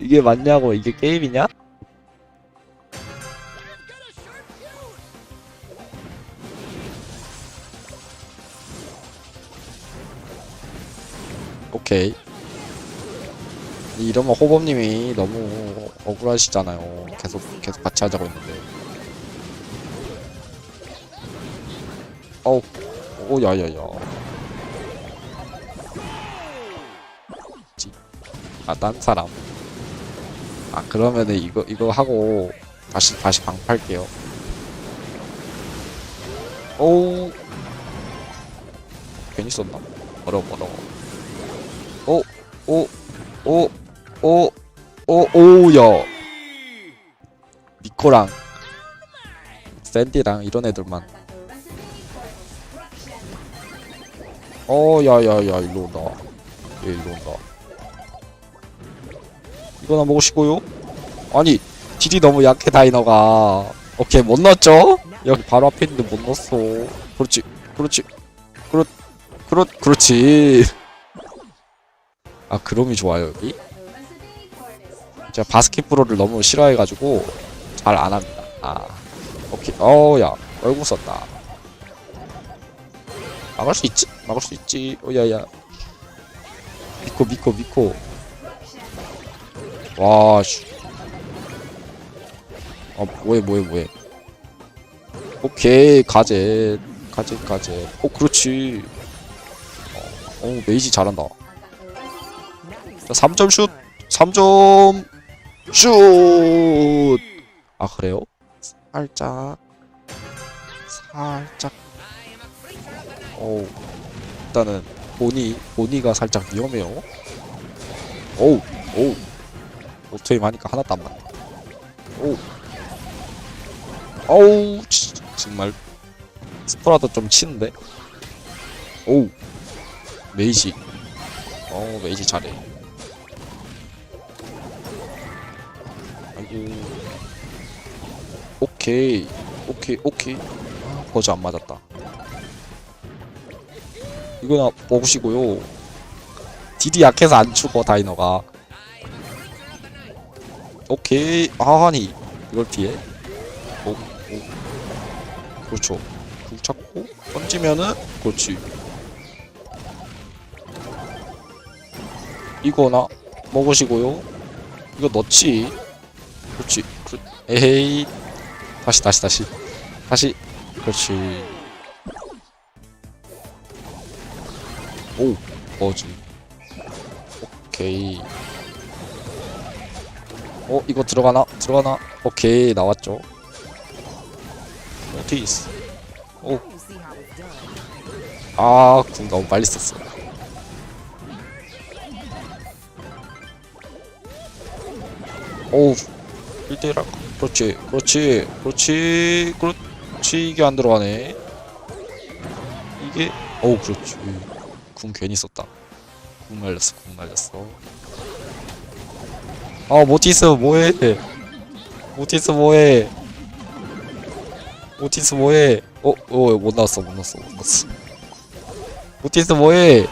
이게 맞냐고 이게 게임이냐? 오케이. 이러면 호범님이 너무 억울하시잖아요. 계속 계속 같이 하자고 했는데. 어우. 오 야야야. 아딴 사람 아 그러면은 이거 이거 하고 다시 다시 방 팔게요. 오우. 괜히 썼나? 어려워 어려워. 오오오오오오야. 니코랑 샌디랑 이런 애들만. 어 야야야 일로 온다. 얘 일로 온다. 이거나 먹으시고요 아니 딜이 너무 약해 다이너가. 오케이 못 넣었죠? 여기 바로 앞에 있는데 못 넣었어. 그렇지 그렇지 그렇 그렇 그렇지. 아 그롬이 좋아요 여기? 제가 바스켓볼을 너무 싫어해가지고 잘 안합니다. 아 오케이. 어야 얼굴 썼다. 막을 수 있지? 막을 수 있지? 오야야. 미코 미코 미코 와씨 어 뭐해 뭐해 뭐해 오케이 가제 가제 가제 오 그렇지 어, 어 메이지 잘한다 자, 3점 슛! 3점 슛! 아, 그래요? 살짝. 살짝. 어우. 일단은, 보니, 보니가 살짝 위험해요. 어우, 어우. 오토임 하니까 하나도 안 맞네. 어우. 어우, 치, 정말. 스프라도 좀 치는데? 어우. 메이지. 어우, 메이지 잘해. 아이고 오케이 오케이 오케이 아, 버즈 안 맞았다 이거나 먹으시고요 딜이 약해서 안 죽어 다이너가 오케이 아니 이걸 피해 오, 오. 그렇죠 굴 잡고 던지면은 그렇지 이거나 먹으시고요 이거 넣지 그렇지. 그, 에헤이. 다시 다시 다시. 다시. 그렇지. 오. 뭐지? 오케이. 어 이거 들어가나? 들어가나? 오케이 나왔죠. 오티스. 오. 아, 궁 너무 빨리 썼어. 오우 1대1 할까? 그렇지 그렇지 그렇지 그렇지 이게 안 들어가네 이게 어우 그렇지 궁 괜히 썼다 궁 말렸어 궁 말렸어 아 모티스 뭐해 모티스 뭐해 모티스 뭐해 어? 어, 못 나왔어 못 나왔어 못 나왔어. 모티스 뭐해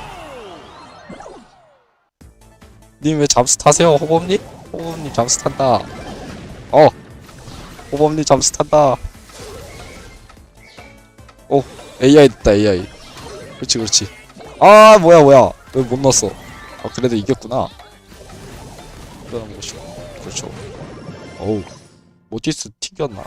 님 왜 잠수 타세요 호범님? 호범님 잠수 탄다. 어. 호범님 잠수 탄다. 오 AI 됐다 AI 그렇지 그렇지. 아 뭐야 뭐야. 왜 못 넣었어? 아 그래도 이겼구나. 그런 것이 그렇죠. 어우 모티스 튀겼나